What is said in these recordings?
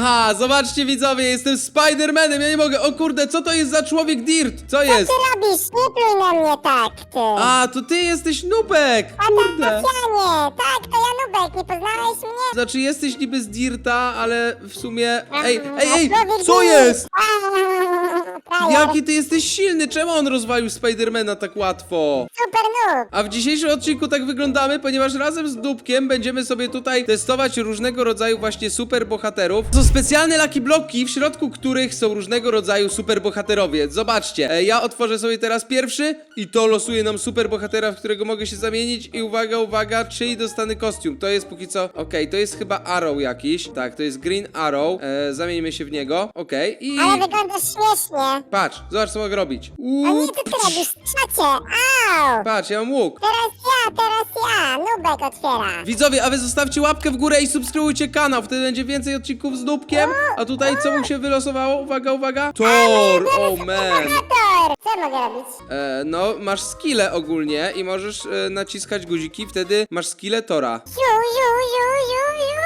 Haha, zobaczcie widzowie, jestem Spidermanem, ja nie mogę. O kurde, co to jest za człowiek Dirt? Co jest? Co ty robisz? Nie pluj na mnie tak, ty. A, to ty jesteś Nubek! Kurde. Specjalnie. Tak, to ja Nubek, nie poznałeś mnie? Znaczy jesteś niby z Dirta, ale w sumie... Ej, Aha, ej, ej, człowiek co jest? Aaa, frajer. Jaki ty jesteś silny, czemu on rozwalił Spidermana tak łatwo? Super noob. A w dzisiejszym odcinku tak wyglądamy, ponieważ razem z Dubkiem będziemy sobie tutaj testować różnego rodzaju właśnie super bohaterów. Są specjalne laki bloki, w środku których są różnego rodzaju super bohaterowie. Zobaczcie, e, ja otworzę sobie teraz pierwszy i to losuje nam super bohatera, w którego mogę się zamienić i uwaga, uwaga, czyj dostanę kostium. To jest póki co, okej, to jest chyba Arrow jakiś. Tak, to jest Green Arrow. E, zamieńmy się w niego, okej, i... Ale wyglądasz śmiesznie. Patrz, zobacz co mogę robić. A nie, co ty robisz? Au. patrz, ja mam łuk. Teraz ja, teraz ja. Nubek otwiera. Widzowie, a wy zostawcie łapkę w górę i subskrybujcie kanał, wtedy będzie więcej odcinków z Dubkiem. A tutaj co mu się wylosowało? Uwaga, uwaga. Thor, oh man. Co mogę robić? E, no, masz skille ogólnie i możesz e, naciskać guziki, wtedy masz skille Tora. Ju, ju, ju, ju, ju.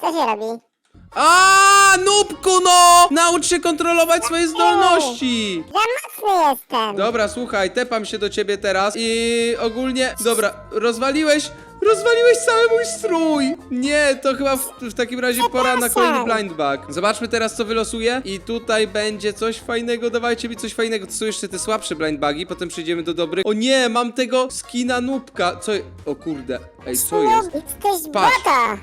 Co się robi? A, nubku no! Naucz się kontrolować swoje zdolności. Za mocny jestem. Dobra, słuchaj, tepam się do ciebie teraz i ogólnie... Dobra, rozwaliłeś... Rozwaliłeś cały mój strój! Nie, to chyba w, w takim razie pora na kolejny blind bag. Zobaczmy teraz, co wylosuje. I tutaj będzie coś fajnego. Dawajcie mi coś fajnego. To są jeszcze te słabsze blind bagi, potem przejdziemy do dobrych. O nie, mam tego skina nubka. Co? O kurde. Ej, co jest? Jesteś Patrz.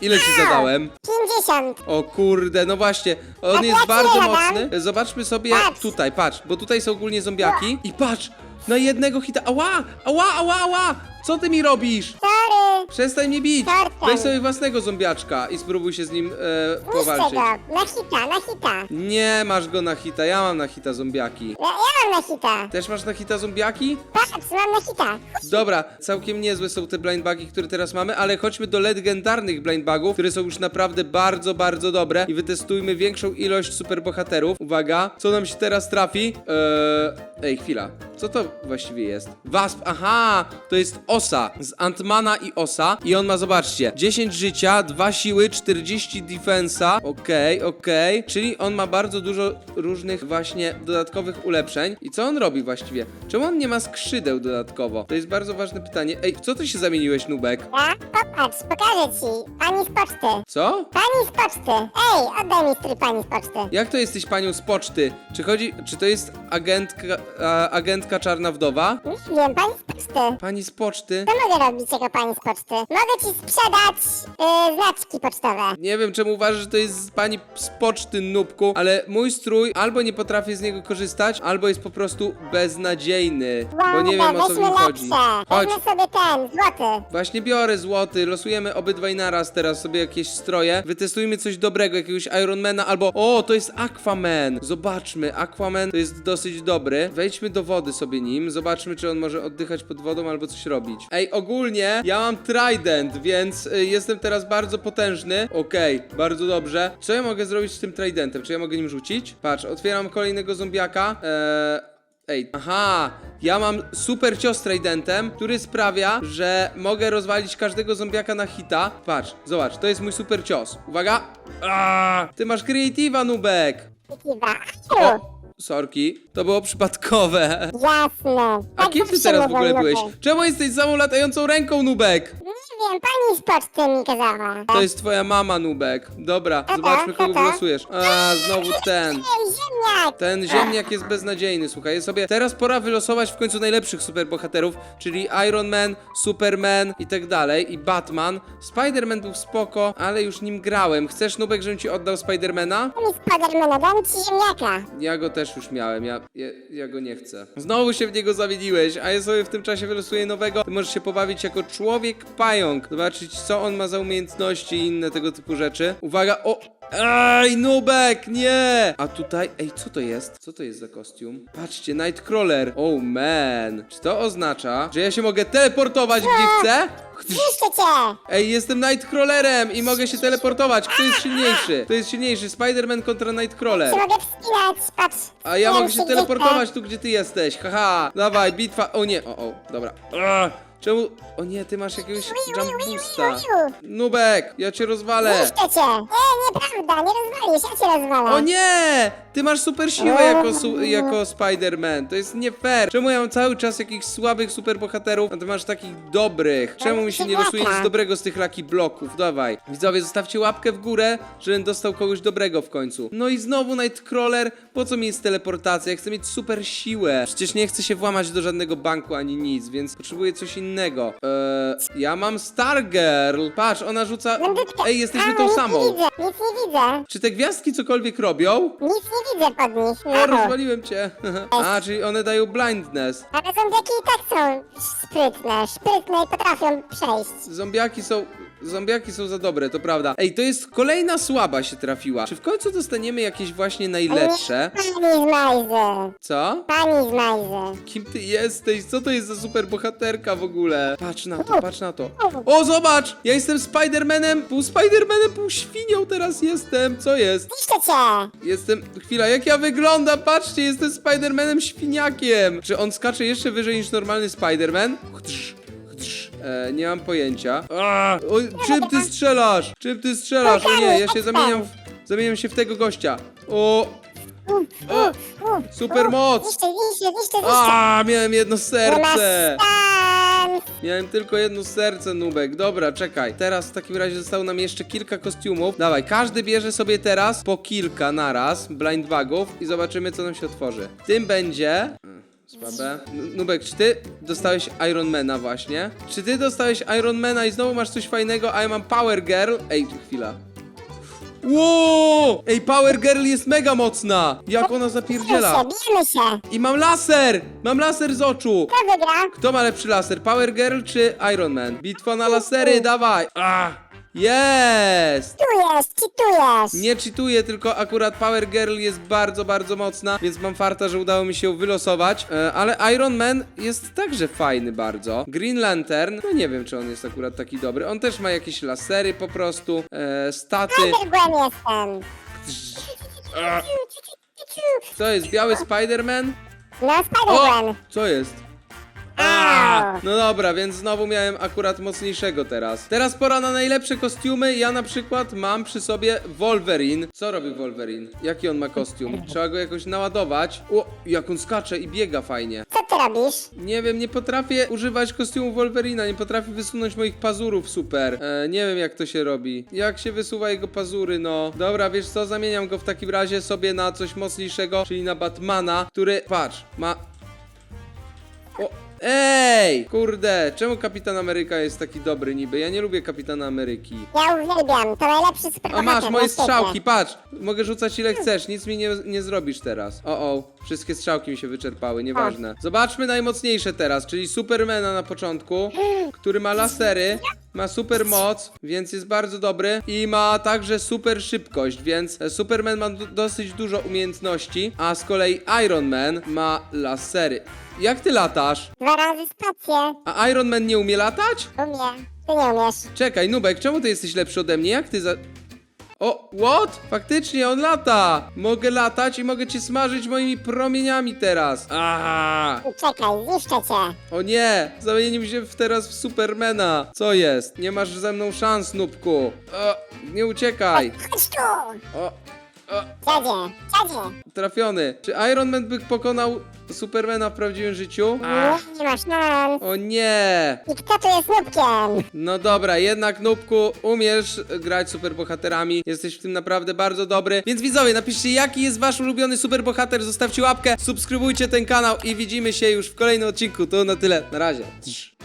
Ile ci zadałem? 50. O kurde, no właśnie, on A jest ja bardzo ci mocny. Zobaczmy sobie Patrz. tutaj, patrz, bo tutaj są ogólnie zombiaki. I patrz, na jednego hita. Ała, ała, ała, ała! Co ty mi robisz? Sorry. Przestań mnie bić! Tortem. Weź sobie własnego zombiaczka i spróbuj się z nim e, powalczyć. go. Na hita, na hita. Nie masz go na hita, ja mam na hita zombiaki. Ja, ja mam na hita. Też masz na hita zombiaki? Patrz, mam na hita. Dobra, całkiem niezłe są te blind bagi, które teraz mamy, ale chodźmy do legendarnych blind bagów, które są już naprawdę bardzo, bardzo dobre i wytestujmy większą ilość superbohaterów. Uwaga, co nam się teraz trafi? Eee, ej, chwila. Co to właściwie jest? Wasp, aha, to jest osa z Antmana i osa i on ma, zobaczcie, 10 życia, 2 siły, 40 defensa, okej, okej, czyli on ma bardzo dużo różnych właśnie dodatkowych ulepszeń. I co on robi właściwie? Czemu on nie ma skrzydeł dodatkowo? To jest bardzo ważne pytanie. Ej, co ty się zamieniłeś, Nubek? Ja? Popatrz, pokażę ci. Pani z poczty. Co? Pani z poczty. Ej, oddaj mi strój pani z poczty. Jak to jesteś panią z poczty? Czy chodzi, czy to jest agentka, a, agentka czarna wdowa? Nie wiem, pani z poczty. Pani z poczty? Co mogę robić jako pani z poczty? Mogę ci sprzedać yy, znaczki pocztowe. Nie wiem, czemu uważasz, że to jest pani z poczty, nubku, ale mój strój albo nie potrafię z niego korzystać, albo jest po prostu beznadziejny, bo nie wiem o co w weźmy chodzi. lepsze. Chodź, Weźmy sobie ten, złoty. właśnie biorę złoty, losujemy obydwaj naraz teraz sobie jakieś stroje, wytestujmy coś dobrego, jakiegoś Ironmana albo... O, to jest Aquaman! Zobaczmy, Aquaman to jest dosyć dobry. Wejdźmy do wody sobie nim, zobaczmy, czy on może oddychać pod wodą albo coś robić. Ej, ogólnie ja mam trident, więc y, jestem teraz bardzo potężny. Okej, bardzo dobrze. Co ja mogę zrobić z tym tridentem? Czy ja mogę nim rzucić? Patrz, otwieram kolejnego zombiaka. Eee... Ej, aha, ja mam super cios tridentem, który sprawia, że mogę rozwalić każdego zombiaka na hita. Patrz, zobacz, to jest mój super cios. Uwaga! Aaaa! Ty masz creative'a, Nubek! O, sorki, to było przypadkowe. Jasne. A Tak kim ty zawsze teraz w ogóle byłeś? Czemu jesteś samą latającą ręką, Nubek? Wiem, pani z poczty mi kazała. To jest twoja mama, Nubek. Dobra, zobaczmy kogo tata. wylosujesz. A, znowu ten. Ej, ziemniak! Ten ziemniak jest beznadziejny, słuchaj, sobie teraz pora wylosować w końcu najlepszych superbohaterów, czyli Iron Man, Superman i tak dalej, i Batman. Spider-Man był spoko, ale już nim grałem. Chcesz, Nubek, żebym ci oddał Spidermana? Mi Spidermana, dam ci ziemniaka. Ja go też już miałem, ja, ja, ja go nie chcę. Znowu się w niego zamieniłeś, a ja sobie w tym czasie wylosuję nowego. Ty możesz się pobawić jako człowiek pająk, zobaczyć co on ma za umiejętności i inne tego typu rzeczy. Uwaga, o! Ej, Nubek, nie! A tutaj, ej, co to jest? Co to jest za kostium? Patrzcie, Nightcrawler. Oh man. Czy to oznacza, że ja się mogę teleportować gdzie chcę? Zniszczę cię! Ej, jestem Nightcrawlerem i mogę się teleportować. Kto jest silniejszy? Kto jest silniejszy? Spider-Man kontra Nightcrawler. Czy mogę wspinać? Patrz. A ja mogę się teleportować tu, gdzie ty jesteś. Haha, dawaj, bitwa. O nie, o, o, dobra. Ugh. Czemu? O nie, ty masz jakiegoś jump boosta. Nubek, ja cię rozwalę. Niszczę cię! Nie, nieprawda, nie rozwalisz, ja cię rozwalę. O nie! Ty masz super siłę jako, su- jako Spider-Man. To jest nie fair. Czemu ja mam cały czas jakichś słabych superbohaterów, a ty masz takich dobrych? Czemu mi się nie losuje nic dobrego z tych laki bloków? Dawaj. Widzowie, zostawcie łapkę w górę, żebym dostał kogoś dobrego w końcu. No i znowu Nightcrawler. Po co mi jest teleportacja? Ja chcę mieć super siłę. Przecież nie chcę się włamać do żadnego banku ani nic, więc potrzebuję coś innego. Eee, ja mam Stargirl. Patrz, ona rzuca... Ej, jesteśmy A, tą nic samą. widzę, nic nie widzę. Czy te gwiazdki cokolwiek robią? Nic nie widzę pod nich. O, No. rozwaliłem cię. A, czyli one dają blindness. Ale zombiaki i tak są sprytne, szprytne i potrafią przejść. Zombiaki są... Zombiaki są za dobre, to prawda. Ej, to jest kolejna słaba się trafiła. Czy w końcu dostaniemy jakieś właśnie najlepsze? Pani z Majzy. Co? Pani z Majzy. Kim ty jesteś? Co to jest za super bohaterka w ogóle? Patrz na to, patrz na to. O, zobacz! Ja jestem Spidermanem, pół Spidermanem, pół świnią teraz jestem. Co jest? Niszczę cię! Jestem... Chwila, jak ja wyglądam? Patrzcie, jestem Spidermanem świniakiem. Czy on skacze jeszcze wyżej niż normalny Spiderman? Chdrz. E, nie mam pojęcia. O, czym ty strzelasz? Czym ty strzelasz? O nie, ja się zamieniam w... Zamieniam się w tego gościa. O, o, super moc. A, miałem jedno serce. Miałem tylko jedno serce, Nubek. Dobra, czekaj. Teraz w takim razie zostało nam jeszcze kilka kostiumów. Dawaj, każdy bierze sobie teraz po kilka naraz blind bagów i zobaczymy, co nam się otworzy. Tym będzie... Słabe. N- Nubek, czy ty dostałeś Ironmana właśnie? Czy ty dostałeś Ironmana i znowu masz coś fajnego, a ja mam Power Girl? Ej, chwila. Wow! Ej, Power Girl jest mega mocna! Jak ona zapierdziela! bijemy się. I mam laser! Mam laser z oczu! Kto wygra? Kto ma lepszy laser? Power Girl czy Iron Man? Bitwa na lasery, dawaj! Ah! Jest! Cheatujesz, cheatujesz. Nie cheatuję, tylko akurat Power Girl jest bardzo, bardzo mocna, więc mam farta, że udało mi się ją wylosować. E, ale Iron Man jest także fajny bardzo. Green Lantern, no nie wiem, czy on jest akurat taki dobry. On też ma jakieś lasery po prostu, e, staty. Jestem. Co jest? Biały Spider-Man? No, O! Spider-Gwen. Co jest? Au. No dobra, więc znowu miałem akurat mocniejszego teraz. Teraz pora na najlepsze kostiumy. Ja na przykład mam przy sobie Wolverine. Co robi Wolverine? Jaki on ma kostium? Trzeba go jakoś naładować. O, jak on skacze i biega fajnie. Co ty robisz? Nie wiem, nie potrafię używać kostiumu Wolverina, nie potrafię wysunąć moich pazurów super. E, nie wiem jak to się robi. Jak się wysuwa jego pazury, no. Dobra, wiesz co, zamieniam go w takim razie sobie na coś mocniejszego, czyli na Batmana, który, patrz, ma... O, ej! Kurde, czemu Kapitan Ameryka jest taki dobry niby? Ja nie lubię Kapitana Ameryki. Ja uwielbiam, to najlepszy superbohater A masz na moje świecie. strzałki, patrz! Mogę rzucać ile chcesz, nic mi nie, nie zrobisz teraz. O, o, wszystkie strzałki mi się wyczerpały, nieważne. Zobaczmy najmocniejsze teraz, czyli Supermana na początku, który ma lasery, ma super moc, więc jest bardzo dobry i ma także super szybkość, więc Superman ma do- dosyć dużo umiejętności, a z kolei Iron Man ma lasery. Jak ty latasz? Dwa razy spację. A Iron Man nie umie latać? Umie. Ty nie umiesz. Czekaj, Nubek, czemu ty jesteś lepszy ode mnie? Jak ty za... O, what? Faktycznie, on lata! Mogę latać i mogę cię smażyć moimi promieniami teraz. Aha! Czekaj, zniszczę cię. O nie! Zamienił się w teraz w Supermana. Co jest? Nie masz ze mną szans, Nubku. O, nie uciekaj. Chodź tu. O, o, Dziadzie, dziadzie. trafiony. Czy Iron Man by pokonał Supermana w prawdziwym życiu? Nie, nie masz szans. O nie! I kto tu jest nubkiem? No dobra, jednak Nubku, umiesz grać superbohaterami, jesteś w tym naprawdę bardzo dobry. Więc widzowie, napiszcie jaki jest wasz ulubiony superbohater, zostawcie łapkę, subskrybujcie ten kanał i widzimy się już w kolejnym odcinku. To na tyle, na razie. Cześć.